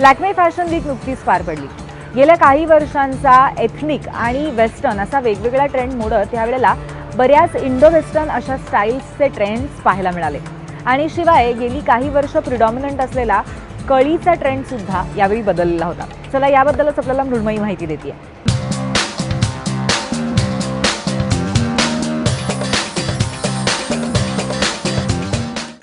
Lakme fashion weak नुकतीच पार पडली. गेल्या काही वर्षांचा एथनिक आणि वेस्टर्न असा वेगवेगळा ट्रेंड मोडत त्यावेळेला बऱ्याच इंडो वेस्टर्न अशा स्टाईल्सचे ट्रेंड्स पाहायला मिळाले. आणि शिवाय गेली काही वर्ष प्रिडॉमिनंट असलेला कळीचा ट्रेंड सुद्धा यावेळी बदललेला होता. चला याबद्दलच आपल्याला मृण्मयी माहिती देते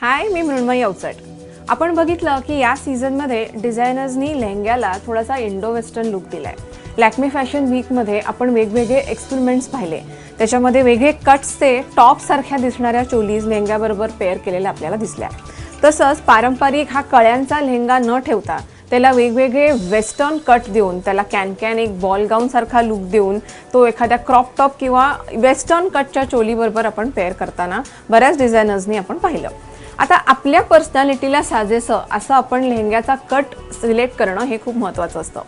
हाय मी मृण्मयी अवचट आपण बघितलं की या सीझनमध्ये डिझायनर्सनी लेहंग्याला थोडासा इंडो वेस्टर्न लुक दिलाय. लॅक्मे फॅशन वीकमध्ये आपण वेगवेगळे एक्सपेरिमेंट्स पाहिले. त्याच्यामध्ये वेगळे कट्स ते टॉपसारख्या दिसणाऱ्या चोलीज लेहंग्याबरोबर पेअर केलेल्या आपल्याला दिसल्या. तसंच पारंपरिक हा कळ्यांचा लेहंगा न ठेवता त्याला वेगवेगळे वेस्टर्न कट देऊन त्याला कॅन कॅन एक बॉल गाऊन सारखा लुक देऊन तो एखाद्या क्रॉप टॉप किंवा वेस्टर्न कटच्या चोलीबरोबर आपण पेअर करताना बऱ्याच डिझायनर्सनी आपण पाहिलं. आता आपल्या पर्सनॅलिटीला साजेसं असं आपण लेहंग्याचा कट सिलेक्ट करणं हे खूप महत्त्वाचं असतं.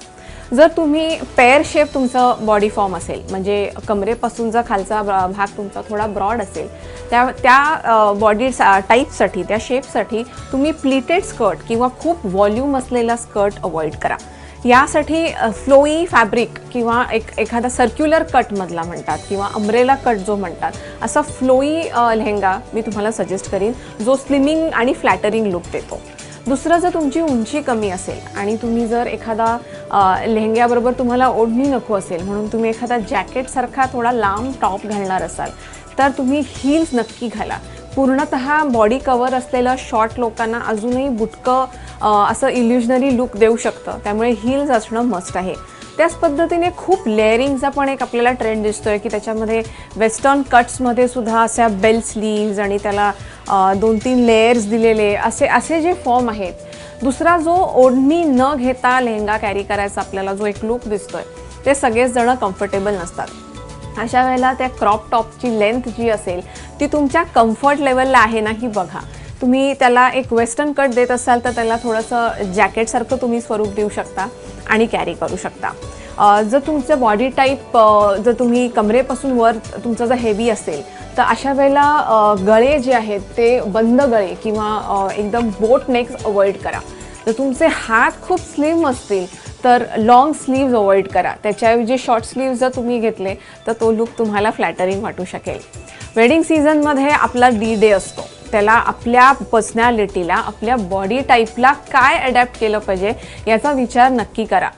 जर तुम्ही पेअर शेप तुमचं बॉडी फॉर्म असेल म्हणजे कमरेपासूनचा खालचा भाग तुमचा थोडा ब्रॉड असेल त्या त्या बॉडी सा टाईपसाठी त्या शेपसाठी तुम्ही प्लिटेड स्कर्ट किंवा खूप व्हॉल्यूम असलेला स्कर्ट अवॉइड करा. यासाठी फ्लोई फॅब्रिक किंवा एक एखादा सर्क्युलर कटमधला म्हणतात किंवा अम्ब्रेला कट जो म्हणतात असा फ्लोई लेहंगा मी तुम्हाला सजेस्ट करीन जो स्लिमिंग आणि फ्लॅटरिंग लुक देतो. दुसरं जर तुमची उंची कमी असेल आणि तुम्ही जर एखादा लेहंग्याबरोबर तुम्हाला ओढणी नको असेल म्हणून तुम्ही एखादा जॅकेटसारखा थोडा लांब टॉप घालणार असाल तर तुम्ही हील्स नक्की घाला. पूर्णतः बॉडी कवर असलेलं शॉर्ट लोकांना अजूनही बुटकं असं इल्युजनरी लुक देऊ शकतं. त्यामुळे हील्स असणं मस्ट आहे. त्याच पद्धतीने खूप लेअरिंगचा पण एक आपल्याला ट्रेंड दिसतोय की त्याच्यामध्ये वेस्टर्न कट्समध्ये सुद्धा अशा बेल स्लीव्ज आणि त्याला दोन तीन लेयर्स दिलेले असे असे जे फॉर्म आहेत. दुसरा जो ओढणी न घेता लेहंगा कॅरी करायचा आपल्याला जो एक लुक दिसतोय ते सगळेच जण कम्फर्टेबल नसतात. अशा वेळेला त्या क्रॉप टॉपची लेंथ जी असेल ती तुमच्या कम्फर्ट लेवलला आहे ना ही बघा. तुम्ही त्याला एक वेस्टर्न कट देत असाल तर त्याला थोडंसं जॅकेटसारखं तुम्ही स्वरूप देऊ शकता आणि कॅरी करू शकता. जर तुमचं बॉडी टाईप जर तुम्ही कमरेपासून वर तुमचं जर हेवी असेल तर अशा वेळेला गळे जे आहेत ते बंद गळे किंवा एकदम बोट नेक्स अवॉइड करा. जर तुमचे हात खूप स्लिम असतील तर लॉंग स्लीव्ज अवॉइड करा. त्याच्याऐवजी शॉर्ट स्लीव्ज जर तुम्ही घेतले तर तो लुक तुम्हाला फ्लॅटरिंग वाटू शकेल. वेडिंग सीझनमध्ये आपला डी डे असतो. त्याला आपल्या पर्सनॅलिटीला आपल्या बॉडी टाईपला काय अडॅप्ट केलं पाहिजे याचा विचार नक्की करा.